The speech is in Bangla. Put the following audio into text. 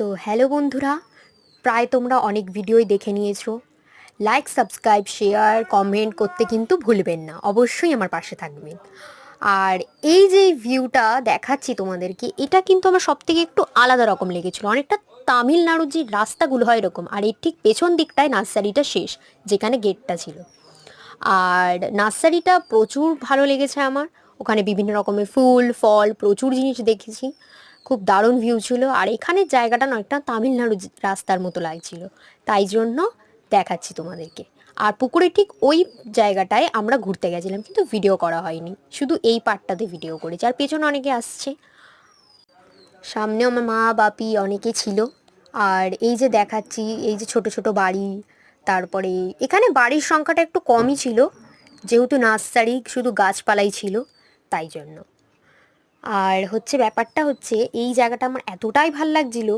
তো হ্যালো বন্ধুরা, প্রায় তোমরা অনেক ভিডিওই দেখে নিয়েছো। লাইক সাবস্ক্রাইব শেয়ার কমেন্ট করতে কিন্তু ভুলবেন না, অবশ্যই আমার পাশে থাকবেন। আর এই যে ভিউটা দেখাচ্ছি তোমাদেরকে, এটা কিন্তু আমার সব থেকে একটু আলাদা রকম লেগেছিলো। অনেকটা তামিলনাড়ুর যে রাস্তাগুলো হয় এরকম, আর এর ঠিক পেছন দিকটায় নার্সারিটা শেষ, যেখানে গেটটা ছিল। আর নার্সারিটা প্রচুর ভালো লেগেছে আমার, ওখানে বিভিন্ন রকমের ফুল, ফল, প্রচুর জিনিস দেখেছি। খুব দারুণ ভিউ ছিল। আর এখানের জায়গাটা না একটা তামিলনাড়ু রাস্তার মতো লাগছিল। তাই জন্য দেখাচ্ছি তোমাদেরকে। আর পুকুরে ঠিক ওই জায়গাটায় আমরা ঘুরতে গেছিলাম, কিন্তু ভিডিও করা হয়নি। শুধু এই পার্টটাতে ভিডিও করেছি। আর পেছনে অনেকে আসছে। সামনে আমার মা, বাপি অনেকে ছিল। আর এই যে দেখাচ্ছি, এই যে ছোট ছোট বাড়ি, তারপরে এখানে বাড়ির সংখ্যাটা একটু কমই ছিল। যেহেতু নার্সারি, শুধু গাছপালাই ছিল, তাই জন্য। আর হচ্ছে ব্যাপারটা হচ্ছে এই জায়গাটা আমার এতটাই ভালো লাগছিল